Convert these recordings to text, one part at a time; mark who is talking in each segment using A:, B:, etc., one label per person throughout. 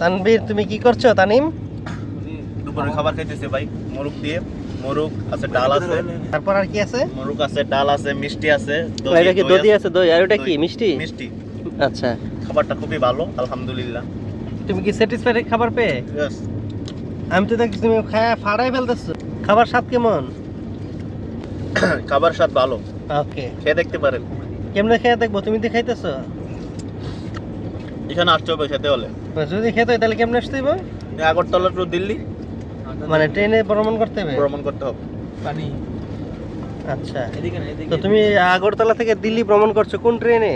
A: তানবীর তুমি কি করছ তানিম?
B: দুপুরের খাবার খাইতেছে ভাই মোরগ দিয়ে। মোরগ আছে ডাল আছে।
A: তারপর আর কি আছে?
B: মোরগ আছে ডাল আছে মিষ্টি আছে
A: এটা কি
B: দই
A: আছে। দই আর ওটা কি মিষ্টি?
B: মিষ্টি।
A: আচ্ছা।
B: খাবারটা খুবই ভালো আলহামদুলিল্লাহ।
A: তুমি কি স্যাটিসফাইড খাবার পেয়ে. আমি তো দেখছি তুমি খায়া ফাড়াই ফেলতেছো। খাবার স্বাদ কেমন?
B: খাবার স্বাদ ভালো।
A: ওকে
B: খেয়ে দেখতে পারেন।
A: কেমনে খেয়ে দেখব তুমি তো খাইতেছো?
B: এখানে আসতে হবে খেতে হলে।
A: যদি খেতে হয় তাহলে কেমনে আসতে হবে
B: আগরতলা টু দিল্লি।
A: মানে ট্রেনে ভ্রমণ করতে হবে?
B: ভ্রমণ করতে হবে।
C: পানি।
A: আচ্ছা।
C: এদিকে না এদিকে।
A: তো তুমি আগরতলা থেকে দিল্লি ভ্রমণ করছ কোন ট্রেনে?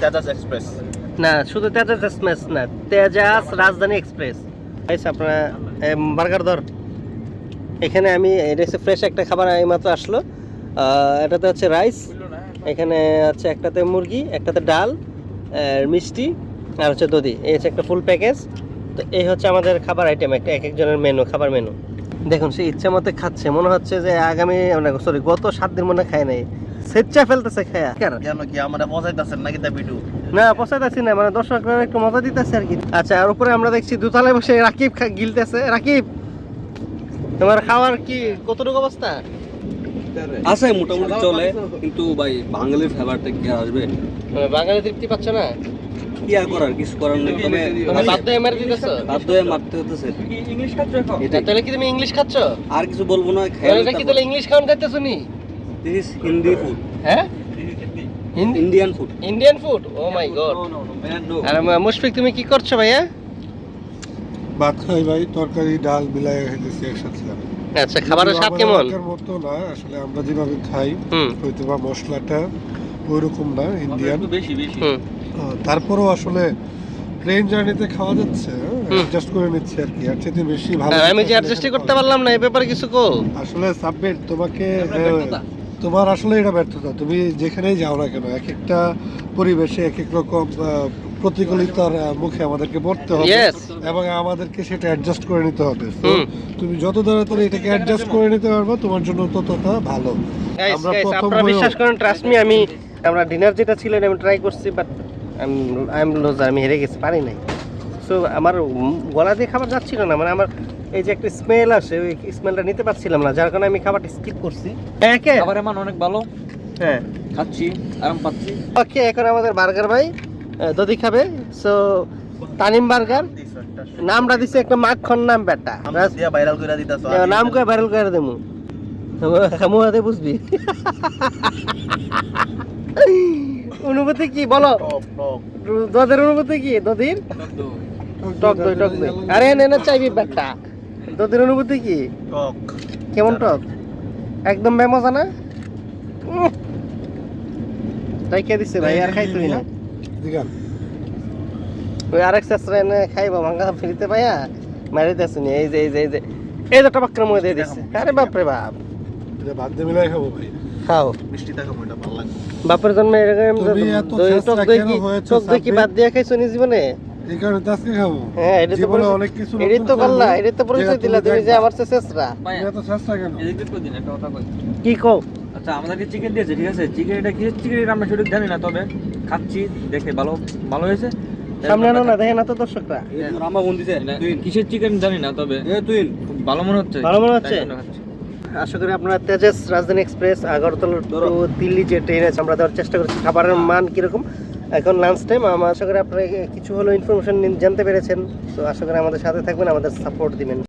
B: তেজাজ এক্সপ্রেস।
A: না শুধু তেজাজ এক্সপ্রেস না তেজাজ রাজধানী এক্সপ্রেস। আপনারা বার্গার দর এখানে আমি এটা হচ্ছে ফ্রেশ একটা খাবার এইমাত্র আসলো। এটাতে হচ্ছে রাইস এখানে হচ্ছে একটাতে মুরগি একটাতে ডাল আর মিষ্টি। আর হচ্ছে দধি এই হচ্ছে একটা ফুল প্যাকেজ তো এই হচ্ছে আমাদের খাবার আইটেম একটা এক একজনের মেনু খাবার মেনু দেখুন সে ইচ্ছা মতো খাচ্ছে মনে হচ্ছে যে আগামী সরি গত সাত দিন মনে খায় নাই। স্বেচ্ছা ফেলতেছে খায়া।
B: কেন? কি আমরা নাকি তা ভিডিও?
A: না পৌঁছাইতেছি না মানে দর্শকরা একটু মজা দিতেছে আর কি। আচ্ছা আর উপরে আমরা দেখছি দুতলায় বসে রাকিব গিলতেছে। রাকিব তোমার খাওয়ার কি কতটুকু অবস্থা?
C: আছে মোটামুটি চলে। কিন্তু ভাই বাঙালির ফেভারটা কি আসবে?
A: মানে বাঙালি তৃপ্তি পাচ্ছ না?
C: কি আর করার কিছু করার নেই। তবে
A: মানে বাধ্য হয়ে মেরে দিতেছো?
C: বাধ্য হয়ে মারতে হতেছে।
D: ইংলিশ খাচ্ছ এখন?
A: এটা তাহলে কি তুমি ইংলিশ খাচ্ছ?
C: আর কিছু বলব না
A: এটা কি তাহলে ইংলিশ খাওয়ান খাইতেছো নি?
C: দিস ইজ হিন্দি ফুড
A: হ্যাঁ?
C: Indian food
A: Indian food oh my God আর মুশফিক তুমি কি করছ ভাইয়া?
E: ভাত খাই ভাই তরকারি ডাল খাইতেছি একসাথে।
A: আচ্ছা খাবারের স্বাদ কেমন?
E: মতো না আসলে আমরা যেভাবে খাই হয়তো বা মশলাটা ওইরকম না ইন্ডিয়ান তারপরেও আসলে ট্রেন জার্নিতে খাওয়া যাচ্ছে অ্যাডজাস্ট করে নিচ্ছি আর কি আর চেয়ে বেশি ভালো
A: আমি যে অ্যাডজাস্টই করতে পারলাম না এই ব্যাপারে কিছু কো
E: আসলে সাবমিট তোমাকে
D: ব্যর্থতা।
E: তোমার আসলে এটা ব্যর্থতা। তুমি যেখানেই যাও না কেন এক একটা পরিবেশে এক এক রকম আহ, প্রতিকূলতার মুখে আমাদেরকে পড়তে হবে এবং আমাদেরকে সেটা অ্যাডজাস্ট করে নিতে হবে। তুমি যত তাড়াতাড়ি এটাকে অ্যাডজাস্ট করে নিতে পারবে তোমার জন্য ততটা ভালো। আমরা প্রথম
A: বিশ্বাস করেন ট্রাস্ট মি আমি আমরা ডিনার যেটা ছিল এটা আমি ট্রাই করছি বাট আই এম লুজার আমি হেরে গেছি পারি নাই। সো আমার গলা দিয়ে খাবার যাচ্ছিল না মানে আমার এই যে একটা স্মেল আসে ওই স্মেলটা নিতে পারছিলাম না যার কারণে আমি খাবারটা স্কিপ করছি। একে
D: খাবারের মান অনেক ভালো।
A: হ্যাঁ।
D: খাচ্ছি আরাম পাচ্ছি।
A: ওকে এখন আমাদের বার্গার ভাই দধি খাবে। সো তানিম বার্গার নামটা দিছে একটা মাখন নাম বেটা
B: ভাইরাল করে দিতাছ
A: নাম করে ভাইরাল করে দেবো খামু হাতে বুঝবি। অনুভূতি কি বলো
B: টক টক
A: দদের অনুভূতি কি দদির টক দই টক দই আরে নে না চাইবি বেটা দদির অনুভূতি কি
B: টক
A: কেমন টক একদম বেমজা না। তাই কে দিছে ভাই আর খাই তুই না
E: দিগান
A: ওই আরেক চেষ্টা এনে খাইবা ভাঙ্গা ফিরিতে পাইয়া মারি দিয়েছে নি এই যে এই যে এই যে এই যে টবাক্কের মধ্যে দিয়ে দিচ্ছে আরে বাপরে বাপ
E: ভাত দিয়ে মিলাই খাব ভাই
A: খাও। বাপের জন্মে এরকম দই টক দই কি টক দই কি বাদ দিয়ে খাইছো নি জীবনে?
E: এই কারণে তো আজকে খাব।
A: হ্যাঁ এটা তো
E: অনেক কিছু
A: এটাই তো
E: করব,
A: করলা তো পরিচয় দিলা
E: তুমি
A: তুমি যে আমার চেয়ে শেষরা
E: তুমি এত চেষ্টা কেন?
D: এদিক দিয়ে দিন একটা কথা কই।
A: কি কও?
D: আচ্ছা আমাদেরকে চিকেন দিয়েছে ঠিক আছে? চিকেন এটা কিসের চিকেন আমরা সঠিক জানি না তবে খাচ্ছি দেখে ভালো ভালো হয়েছে।
A: সামনে আনো না দেখে না তো দর্শকরা।
C: রামা বন্দি দিছে
D: না,
C: তুই
D: কিসের চিকেন জানি না তবে
C: এ তুই
D: ভালো মনে হচ্ছে।
A: ভালো মনে হচ্ছে? আশা করি আপনারা তেজাস রাজধানী এক্সপ্রেস আগরতলা টু দিল্লি যে ট্রেন আছে আমরা দেওয়ার চেষ্টা করছি। খাবারের মান কীরকম? এখন লাঞ্চ টাইম আমার আশা করি আপনারা কিছু হলো ইনফরমেশন জানতে পেরেছেন। তো আশা করি আমাদের সাথে থাকবেন আমাদের সাপোর্ট দিবেন।